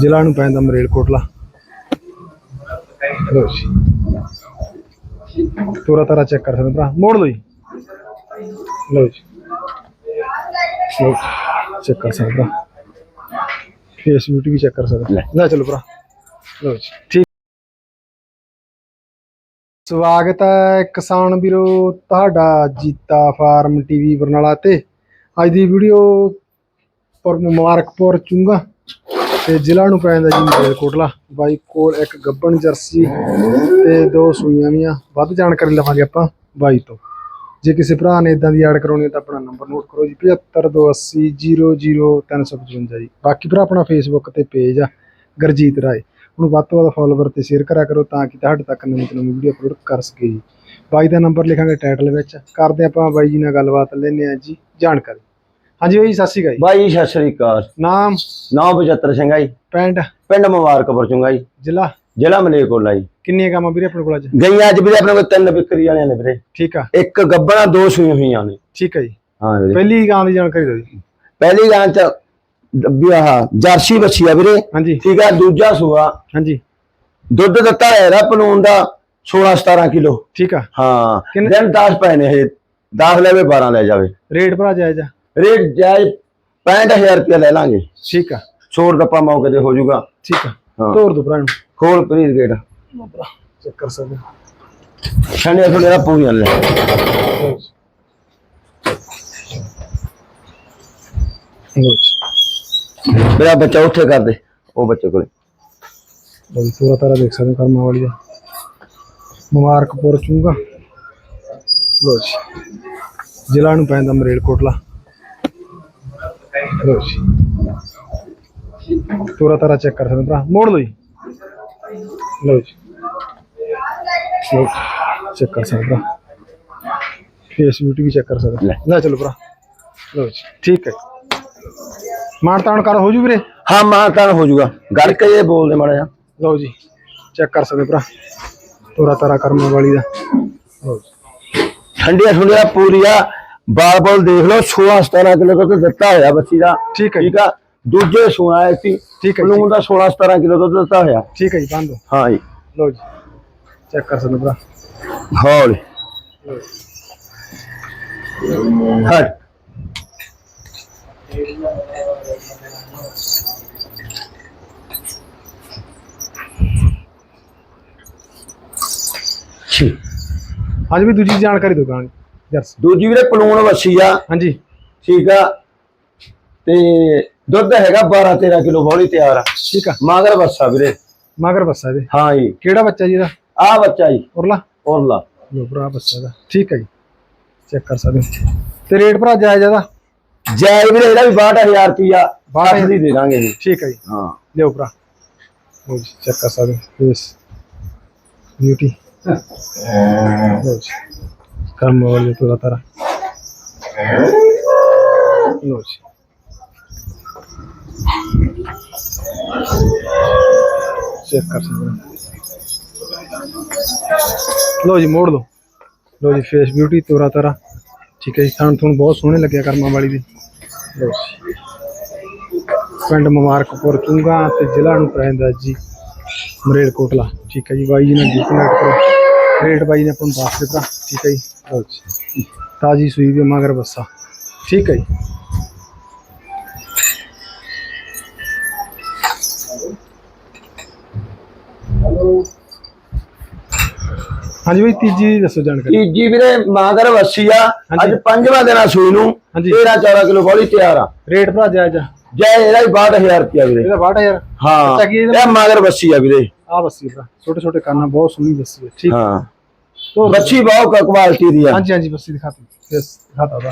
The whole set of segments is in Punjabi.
ਜ਼ਿਲ੍ਹਾ ਨੂੰ ਪੈਂਦਾ ਮਰੇਲਕੋਟਲਾ। ਲੋ ਜੀ। ਤੋਰਾ ਤਾਰਾ ਚੈੱਕ ਕਰ ਸਕਦੇ ਭਰਾ। ਮੋੜ ਲਓ ਜੀ। ਲੋ ਜੀ। ਲੋ ਚੈੱਕ ਕਰ ਸਕਦੇ ਭਰਾ। ਫੇਸ ਬਿਊਟੀ ਵੀ ਚੈੱਕ ਕਰ ਸਕਦੇ ਲੈ ਚਲੋ ਭਰਾ। ਲੋ ਜੀ। ਠੀਕ। ਸਵਾਗਤ ਹੈ ਕਿਸਾਨ ਵੀਰੋ ਤੁਹਾਡਾ ਜੀਤਾ ਫਾਰਮ ਟੀਵੀ ਬਰਨਾਲਾ ਤੇ। ਅੱਜ ਦੀ ਵੀਡੀਓ ਪਰ ਮੁਬਾਰਕਪੁਰ ਚੁੰਗਾ। ਤੇ ਜ਼ਿਲ੍ਹਾ ਨੂੰ ਪੈ ਜਾਂਦਾ ਜੀ ਮਲੇਰਕੋਟਲਾ ਬਾਈ ਕੋਲ ਇੱਕ ਗੱਬਣ ਜਰਸੀ ਤੇ ਦੋ ਸੂਈਆਂ ਵੀ ਆ। ਵੱਧ ਜਾਣਕਾਰੀ ਲਵਾਂਗੇ ਆਪਾਂ ਬਾਈ ਤੋਂ। ਜੇ ਕਿਸੇ ਭਰਾ ਨੇ ਇਦਾਂ ਦੀ ਐਡ ਕਰਾਉਣੀ ਹੈ ਤਾਂ ਆਪਣਾ ਨੰਬਰ ਨੋਟ ਕਰੋ ਜੀ 7528000355 ਜੀ। ਬਾਕੀ ਭਰਾ ਆਪਣਾ ਫੇਸਬੁੱਕ ਤੇ ਪੇਜ ਆ, ਗਰਜੀਤ ਰਾਏ। ਉਹਨੂੰ ਵੱਧ ਤੋਂ ਵੱਧ ਫੋਲੋਵਰ ਤੇ ਸ਼ੇਅਰ ਕਰਿਆ ਕਰੋ ਤਾਂ ਕਿ ਤੁਹਾਡੇ ਤੱਕ ਨਵੀਂ ਤੋਂ ਨਵੀਂ ਵੀਡੀਓ ਅਪਲੋਡ ਕਰ ਸਕੇ ਜੀ। ਬਾਈ ਦਾ ਨੰਬਰ ਲਿਖਾਂਗੇ ਟਾਈਟਲ ਵਿੱਚ। ਕਰਦੇ ਆਪਾਂ ਬਾਈ ਜੀ ਨਾਲ ਗੱਲਬਾਤ, ਲੈਂਦੇ ਆ ਜੀ ਜਾਣਕਾਰੀ। ਹਾਂਜੀ ਬਾਈ ਸਤਿ ਸ਼੍ਰੀ ਅਕਾਲ ਜੀ। ਬਾਈ ਸਤਿ ਸ੍ਰੀ ਅਕਾਲ। ਨਾਮ? ਨਾਮ 75 ਸਿੰਘਾ ਜੀ। ਪਿੰਡ? ਪਿੰਡ ਮੁਬਾਰਕਪੁਰ ਚੁੰਗਾ ਜੀ। ਜ਼ਿਲ੍ਹਾ? ਜ਼ਿਲ੍ਹਾ ਮਲੇਰਕੋਟਲਾ ਜੀ। ਕਿੰਨੀਆਂ ਕੰਮ ਵੀਰੇ ਆਪਣੇ ਕੋਲ ਅੱਜ? ਗਈਆਂ ਅੱਜ ਵੀਰੇ ਆਪਣੇ ਕੋਲ ਤਿੰਨ ਵਿਕਰੀ ਵਾਲਿਆਂ ਨੇ ਵੀਰੇ। ਠੀਕ ਆ। ਇੱਕ ਗੱਬਣਾ ਦੋ ਸੂਈਆਂ ਹੋਈਆਂ ਨੇ। ਠੀਕ ਆ ਜੀ। ਹਾਂ ਵੀਰੇ। ਪਹਿਲੀ ਗਾਂ ਦੀ ਜਾਣਕਾਰੀ ਦਿਓ ਜੀ। ਪਹਿਲੀ ਗਾਂ ਚ ਵੀ ਆਹ ਜਰਸੀ ਬੱਚੀ ਆ ਵੀਰੇ। ਹਾਂਜੀ। ਠੀਕ ਆ ਦੂਜਾ ਸੂਆ। ਹਾਂਜੀ। ਦੁੱਧ ਦਿੱਤਾ ਹੈ ਇਹਦਾ ਪਲੂਨ ਦਾ 16 17 ਕਿਲੋ। ਠੀਕ ਆ। ਹਾਂ। ਕਿੰਨੇ- ਦਿਨ 10 ਪਏ ਨੇ ਇਹ। 10 ਲੈਵੇ 12 ਲੈ ਜਾਵੇ। ਰੇਟ ਭਰਾ ਜਾਇਜ਼ ਆ। ਰੇਟ ਜਾਇਜ਼ 65000 ਰੁਪਏ ਲੈ ਲਾਂਗੇ। ਠੀਕ ਆ। ਛੋੜ ਦੱਪਾ ਮੌਕੇ ਤੇ ਹੋ ਜਾਊਗਾ ਠੀਕ ਆ। ਹਾਂ। ਤੋਰ ਦੋ ਭਰਾ ਨੂੰ। ਖੋਲ ਪਲੀਜ਼ ਗੇਟ। ਚੈੱਕ ਕਰ ਸਕਦੇ ਪੂਰੀਆਂ ਲੈ ਹੋ। ਲਓ ਜੀ। ਮੇਰਾ ਬੱਚਾ ਉੱਥੇ ਕਰ ਦੇ ਉਹ ਬੱਚੇ ਕੋਲੇ। ਲਓ ਜੀ ਪੂਰਾ ਤਾਰਾ ਦੇਖ ਸਕਦੇ ਹੋ ਕਰਮਾਂ ਵਾਲੀ ਦਾ ਮੁਬਾਰਕਪੁਰ ਚੂੰਗਾ। ਲੋ ਜੀ। ਜ਼ਿਲ੍ਹਾ ਨੂੰ ਪੈਂਦਾ ਮਰੇਲਕੋਟਲਾ। ਲੋ ਜੀ। ਪੂਰਾ ਤਾਰਾ ਚੈੱਕ ਕਰ ਸਕਦੇ ਭਰਾ। ਮੋੜ ਲਓ ਜੀ। ਲੋ ਜੀ। ਲੋ ਚੈੱਕ ਕਰ ਸਕਦੇ ਭਰਾ। ਫੇਸ ਬਿਊਟੀ ਵੀ ਚੈੱਕ ਕਰ ਸਕਦੇ। ਲੈ। ਚਲੋ ਭਰਾ। ਲੋ ਜੀ। ਠੀਕ ਹੈ। ਮਾਨ ਤਾਣ ਕਰ ਹੋ ਜੂ ਵੀਰੇ? ਹਾਂ ਮਾਂ ਤਾਂ ਹੋ ਜਾਊਗਾ ਗੜ ਕੇ ਇਹ ਬੋਲਦੇ ਮਾੜਾ ਜਿਹਾ। ਲਓ ਜੀ। ਚੈੱਕ ਕਰ ਸਕਦੇ ਭਰਾ। ਤੋਰਾ ਤਾਰਾ ਕਰਮਾਂ ਵਾਲੀ ਦਾ। ਲਓ ਜੀ। ਠੰਡੀਆਂ ਠੰਡੀਆਂ ਪੂਰੀਆਂ ਬਾਲ ਬਾਲ ਦੇਖ ਲਓ 16 17 ਕਿਲੋ ਦੁੱਧ ਦਿੱਤਾ ਹੋਇਆ ਬੱਚੀ ਦਾ। ਠੀਕ ਹੈ ਠੀਕ ਆ? ਦੂਜੇ ਸੂਆ ਹੈ ਸੀ। ਠੀਕ ਹੈ ਪਲੂਨ ਦਾ 16 17 ਕਿਲੋ ਦੁੱਧ ਦਿੱਤਾ ਹੋਇਆ। ਠੀਕ ਹੈ ਜੀ ਬੰਦ ਹਾਂ। ਜੀ। ਲਓ ਜੀ। ਚੈੱਕ ਕਰ ਸਕਦੇ ਹੋ ਭਰਾ। ਹੌਲੀ ਹਟ ਅੱਜ ਵੀ ਦੂਜੀ ਜਾਣਕਾਰੀ ਦੋ ਗਾਂ ਜਰਸ ਦੂਜੀ ਵੀਰੇ ਪਲੂਣ ਵੱਛੀ ਆ। ਹਾਂਜੀ। ਠੀਕ ਆ। ਤੇ ਦੁੱਧ ਹੈਗਾ 12 13 ਕਿਲੋ ਬੋਲੀ ਤਿਆਰ ਆ। ਠੀਕ ਆ। ਮਗਰ ਬੱਸਾ ਵੀਰੇ। ਮਗਰ ਬੱਸਾ ਇਹਦੇ ਹਾਂ ਜੀ। ਕਿਹੜਾ ਬੱਚਾ ਜੀ ਇਹਦਾ? ਆ ਬੱਚਾ ਜੀ। ਉਰਲਾ? ਔਰਲਾ ਲੋ ਭਰਾ ਬੱਚਾ ਦਾ ਠੀਕ ਹੈ ਜੀ। ਚੈੱਕ ਕਰ ਸਕਦੇ ਹੋ। ਤੇ ਰੇਟ ਭਰਾ ਜਾਇਜ਼ ਇਹਦਾ? ਜੈ ਵੀਰੇ ਇਹਦਾ ਵੀ 62000 ਰੁਪਿਆ 62,000 ਦੀ ਦੇ ਦਾਂਗੇ ਜੀ। ਠੀਕ ਹੈ ਜੀ। ਹਾਂ। ਲਿਓ ਭਰਾ। ਲਓ ਜੀ ਚੈੱਕ ਕਰ ਸਕਦੇ ਹੋ। ਲਓ ਜੀ। ਕੰਮ ਵਾਲੀ ਤੋਰਾ ਤਾਰਾ ਲਓ ਜੀ। ਚੈੱਕ ਕਰ ਸਕਦੇ ਹੋ। ਜੀ, ਮੋੜ ਲਓ ਲੋ ਜੀ ਫੇਸ ਬਿਊਟੀ ਤੋਰਾ ਤਾਰਾ ਠੀਕ ਹੈ ਜੀ ਥਾਣ ਥੁਣ ਬਹੁਤ ਸੋਹਣੇ ਲੱਗਿਆ ਕਰਮਾਂ ਵਾਲੀ ਦੇ ਲਓ ਜੀ। ਪਿੰਡ ਮੁਬਾਰਕਪੁਰ ਚੁੰਗਾ ਤੇ ਜ਼ਿਲ੍ਹਾ ਨੂੰ ਪੈਂਦਾ ਜੀ, ਮਰੇਲਕੋਟਲਾ। ਠੀਕ ਹੈ ਜੀ, ਬਾਈ ਜੀ ਨਾਲ ਜੀ ਕਨੈਕਟ ਕਰੋ। ਰੇਟ ਬਾਈ ਨੇ ਆਪਾਂ ਨੂੰ ਦੱਸ ਦਿੱਤਾ ਠੀਕ ਹੈ ਜੀ? ਲਓ ਜੀ ਤਾਜੀ ਸੂਈ ਵੀ ਮਗਰ ਬੱਸਾ ਠੀਕ ਹੈ ਜੀ? ਹਾਂਜੀ ਬਾਈ ਤੀਜੀ ਦੱਸੋ ਜਾਣਕਾਰੀ। ਤੀਜੀ ਵੀਰੇ ਮਗਰ ਵੱਛੀ ਆ। ਅੱਜ। ਪੰਜਵਾਂ ਦਿਨ ਆ ਸੂਈ ਨੂੰ। ਹਾਂਜੀ। 13 14 ਕਿਲੋ ਬੋਲੀ ਤਿਆਰ ਆ। ਰੇਟ ਭਰਾ ਜਾਇਜ਼ ਆ ਜੈ ਇਹਦਾ ਵੀ 62000 ਰੁਪਿਆ ਵੀਰੇ। ਇਹਦਾ 62000 ਹਾਂ। ਬੱਚਾ ਕੀ ਇਹਦਾ? ਇਹ ਮਗਰ ਵੱਛੀ ਆ ਵੀਰੇ। ਆ ਬੱਸੀ ਭਰਾ ਛੋਟੇ ਛੋਟੇ ਕੰਨ ਬਹੁਤ ਸੋਹਣੀ ਬੱਸੀ ਹੈ ਠੀਕ ਹਾਂ। ਦਿਓ। ਬੱਚੀ ਬਹੁਤ ਕੁਆਲਿਟੀ ਦੀ ਆ। ਹਾਂਜੀ ਹਾਂਜੀ ਬੱਸੀ ਦਿਖਾਤੀ ਫੇਸ ਦਿਖਾਤਾ ਦਾ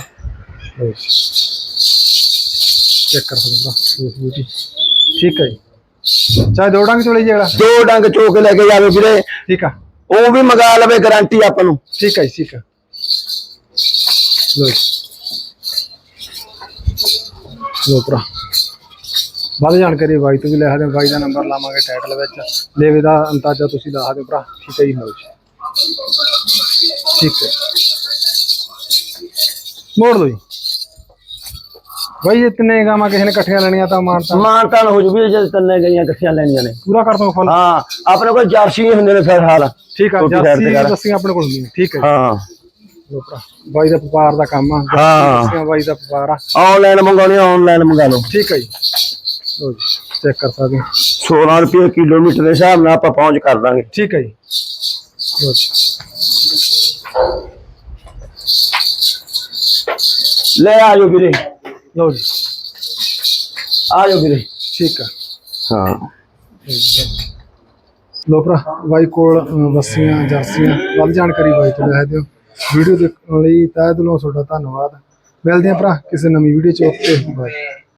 ਚੈੱਕ ਕਰ ਸਕਦੇ ਭਰਾ ਫੇਸ ਬਿਊਟੀ ਠੀਕ ਹੈ ਜੀ। ਚਾਹੇ ਦੋ ਡੰਗ ਚੋਲੇ ਜੀ ਅਗਲਾ। ਦੋ ਡੰਗ ਚੋ ਕੇ ਲੈ ਕੇ ਜਾਵੇ ਵੀਰੇ। ਠੀਕ ਆ। ਉਹ ਵੀ ਮੰਗਾ ਲਵੇ ਗਾਰੰਟੀ ਆਪਾਂ ਨੂੰ। ਠੀਕ ਹੈ ਜੀ ਠੀਕ ਆ। ਲੋ ਜੀ ਲੋ ਭਰਾ। ਵੱਧ ਜਾਣਕਾਰੀ ਬਾਈ ਤੋਂ ਵੀ ਲੈ ਸਕਦੇ ਹੋ। ਬਾਈ ਦਾ ਨੰਬਰ ਲਾਵਾਂਗੇ ਟਾਈਟਲ ਵਿੱਚ। ਲੇਵੇ ਦਾ ਅੰਦਾਜ਼ਾ ਤੁਸੀਂ ਲਾ ਸਕਦੇ ਹੋ ਭਰਾ ਠੀਕ ਹੈ ਜੀ? ਲੋ ਜੀ। ਠੀਕ ਹੈ। ਮੋੜ ਲਓ ਜੀ। ਬਾਈ ਇਹ ਤਿੰਨੇ ਗਾਵਾਂ ਕਿਸੇ ਨੇ ਇਕੱਠੀਆਂ ਲੈਣੀਆਂ ਤਾਂ ਮਾਨਤਾ ਮਾਨਤਾਨ ਹੋ ਜੂ ਵੀ ਜੇ ਤਿੰਨੇ ਗਈਆਂ ਇਕੱਠੀਆਂ ਲੈਣੀਆਂ ਨੇ। ਪੂਰਾ ਕਰ ਦੋ ਫੁੱਲ ਹਾਂ ਆਪਣੇ ਕੋਲ ਜਰਸੀ ਹੁੰਦੇ ਨੇ ਫਿਰ ਹਾਲ। ਠੀਕ ਆ ਜਰਸੀ। ਦੱਸੀਆਂ ਆਪਣੇ ਕੋਲ ਹੁੰਦੀਆਂ ਠੀਕ ਹੈ। ਹਾਂ। ਲਓ ਬਾਈ ਦਾ ਵਪਾਰ ਦਾ ਕੰਮ ਆ। ਹਾਂ। ਬਾਈ ਦਾ ਵਪਾਰ ਆ। ਆਨਲਾਈਨ ਮੰਗਾਉਣੀ ਆਨਲਾਈਨ ਮੰਗਾ ਲਓ। ਠੀਕ ਹੈ ਜੀ। ਲਓ ਜੀ ਚੈੱਕ ਕਰ ਸਕਦੇ ਹੋ। 16 ਰੁਪਏ ਕਿਲੋਮੀਟਰ ਦੇ ਹਿਸਾਬ ਨਾਲ ਆਪਾਂ ਪਹੁੰਚ ਕਰ ਦਾਂਗੇ। ਠੀਕ ਹੈ ਜੀ। ਲਓ ਜੀ। ਲੈ ਆ ਜਾਓ ਵੀਰੇ। ਲਓ ਜੀ। ਆ ਜਾਓ ਵੀਰੇ। ਠੀਕ ਆ ਹਾਂ। ਲੋ ਭਰਾ ਬਾਈ ਕੋਲ ਬੱਸੀਆਂ ਜਰਸੀਆਂ ਵੱਧ ਜਾਣਕਾਰੀ ਬਾਈ ਤੋਂ ਲੈ ਦਿਓ। ਵੀਡੀਓ ਦੇਖਣ ਲਈ ਤਹਿ ਦਿਲੋਂ ਤੁਹਾਡਾ ਧੰਨਵਾਦ। ਮਿਲਦੇ ਹਾਂ ਭਰਾ ਕਿਸੇ ਨਵੀਂ ਵੀਡੀਓ ਚ। Okay bye.